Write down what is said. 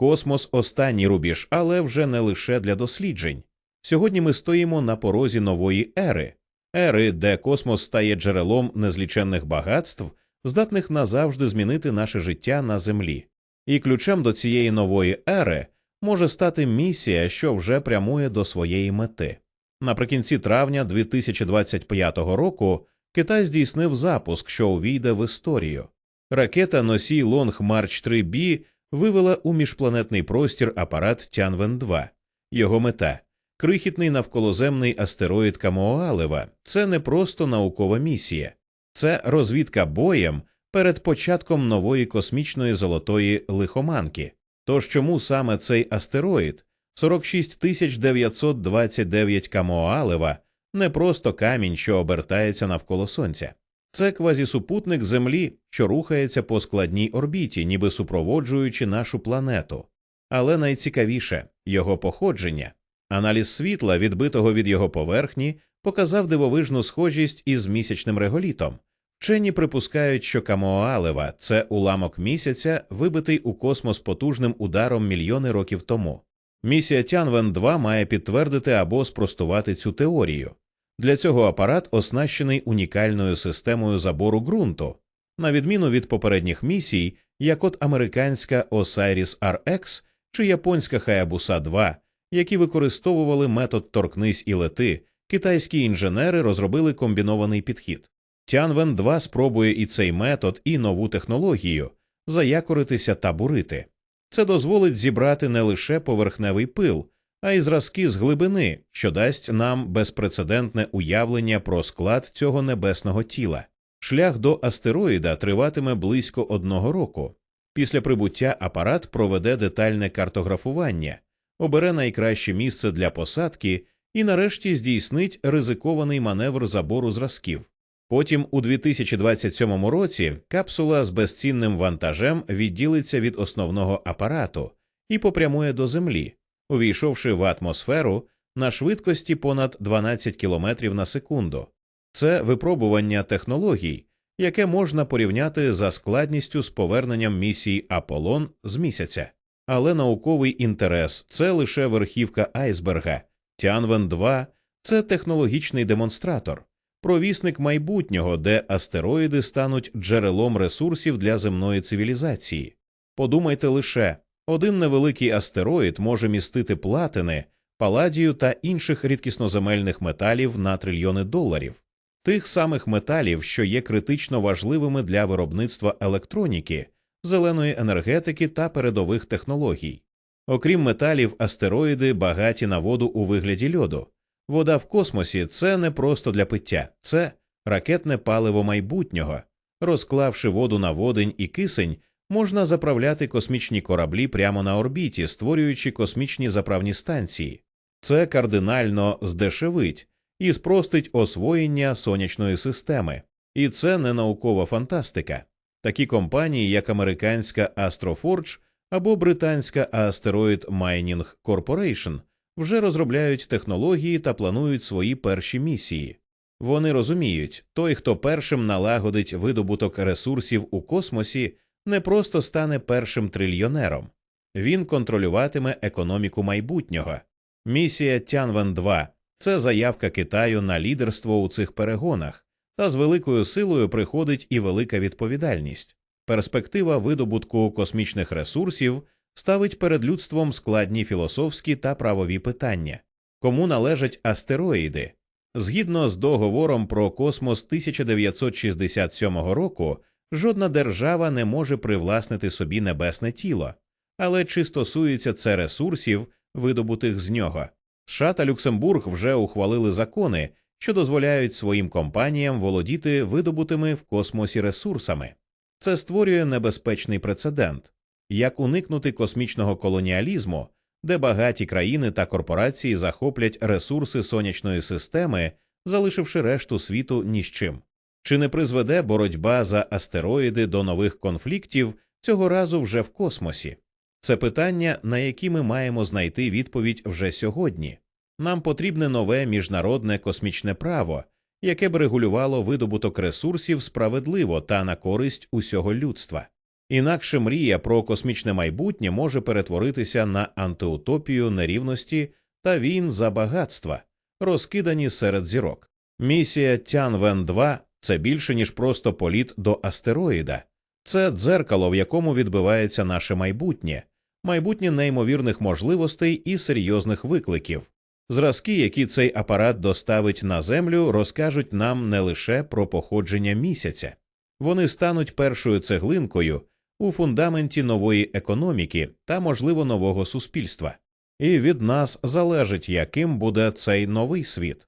Космос останній рубіж, але вже не лише для досліджень. Сьогодні ми стоїмо на порозі нової ери, ери, де космос стає джерелом незліченних багатств, здатних назавжди змінити наше життя на землі. І ключем до цієї нової ери може стати місія, що вже прямує до своєї мети. Наприкінці травня 2025 року Китай здійснив запуск, що увійде в історію. Ракета носій Long March 3B вивела у міжпланетний простір апарат Тянвен 2 Його мета крихітний навколоземний астероїд Камоалева. Це не просто наукова місія, це розвідка боєм перед початком нової космічної золотої лихоманки. Тож чому саме цей астероїд 46 929 Камоалева не просто камінь, що обертається навколо сонця. Це квазісупутник Землі, що рухається по складній орбіті, ніби супроводжуючи нашу планету. Але найцікавіше його походження. Аналіз світла, відбитого від його поверхні, показав дивовижну схожість із місячним реголітом. Вчені припускають, що Камоалева це уламок місяця, вибитий у космос потужним ударом мільйони років тому. Місія Тянвен 2 має підтвердити або спростувати цю теорію. Для цього апарат оснащений унікальною системою забору ґрунту, на відміну від попередніх місій, як от американська Osiris RX чи японська Hayabusa 2, які використовували метод торкнись і лети, китайські інженери розробили комбінований підхід. Тянвен 2 спробує і цей метод, і нову технологію заякоритися та бурити. Це дозволить зібрати не лише поверхневий пил, а й зразки з глибини, що дасть нам безпрецедентне уявлення про склад цього небесного тіла. Шлях до астероїда триватиме близько одного року. Після прибуття апарат проведе детальне картографування, обере найкраще місце для посадки і нарешті здійснить ризикований маневр забору зразків. Потім у 2027 році капсула з безцінним вантажем відділиться від основного апарату і попрямує до Землі, увійшовши в атмосферу на швидкості понад 12 км на секунду. Це випробування технологій, яке можна порівняти за складністю з поверненням місії Аполлон з місяця. Але науковий інтерес це лише верхівка айсберга. Тянвен 2 це технологічний демонстратор провісник майбутнього, де астероїди стануть джерелом ресурсів для земної цивілізації. Подумайте лише один невеликий астероїд може містити платини, паладію та інших рідкісноземельних металів на трильйони доларів, тих самих металів, що є критично важливими для виробництва електроніки, зеленої енергетики та передових технологій. Окрім металів, астероїди багаті на воду у вигляді льоду. Вода в космосі це не просто для пиття, це ракетне паливо майбутнього. Розклавши воду на водень і кисень, можна заправляти космічні кораблі прямо на орбіті, створюючи космічні заправні станції. Це кардинально здешевить і спростить освоєння сонячної системи. І це не наукова фантастика. Такі компанії, як американська Astroforge або британська Asteroid Mining Corporation, вже розробляють технології та планують свої перші місії. Вони розуміють, той, хто першим налагодить видобуток ресурсів у космосі, не просто стане першим трильйонером, він контролюватиме економіку майбутнього. Місія Тянвен 2 це заявка Китаю на лідерство у цих перегонах, та з великою силою приходить і велика відповідальність. Перспектива видобутку космічних ресурсів ставить перед людством складні філософські та правові питання, кому належать астероїди. Згідно з договором про космос 1967 року, жодна держава не може привласнити собі небесне тіло, але чи стосується це ресурсів, видобутих з нього. США та Люксембург вже ухвалили закони, що дозволяють своїм компаніям володіти видобутими в космосі ресурсами. Це створює небезпечний прецедент як уникнути космічного колоніалізму, де багаті країни та корпорації захоплять ресурси сонячної системи, залишивши решту світу ні з чим. Чи не призведе боротьба за астероїди до нових конфліктів цього разу вже в космосі? Це питання, на які ми маємо знайти відповідь вже сьогодні. Нам потрібне нове міжнародне космічне право, яке б регулювало видобуток ресурсів справедливо та на користь усього людства. Інакше мрія про космічне майбутнє може перетворитися на антиутопію нерівності та війн за багатства, розкидані серед зірок. Місія Тянвен 2 це більше ніж просто політ до астероїда, це дзеркало, в якому відбивається наше майбутнє, майбутнє неймовірних можливостей і серйозних викликів. Зразки, які цей апарат доставить на землю, розкажуть нам не лише про походження місяця, вони стануть першою цеглинкою у фундаменті нової економіки та, можливо, нового суспільства. І від нас залежить, яким буде цей новий світ.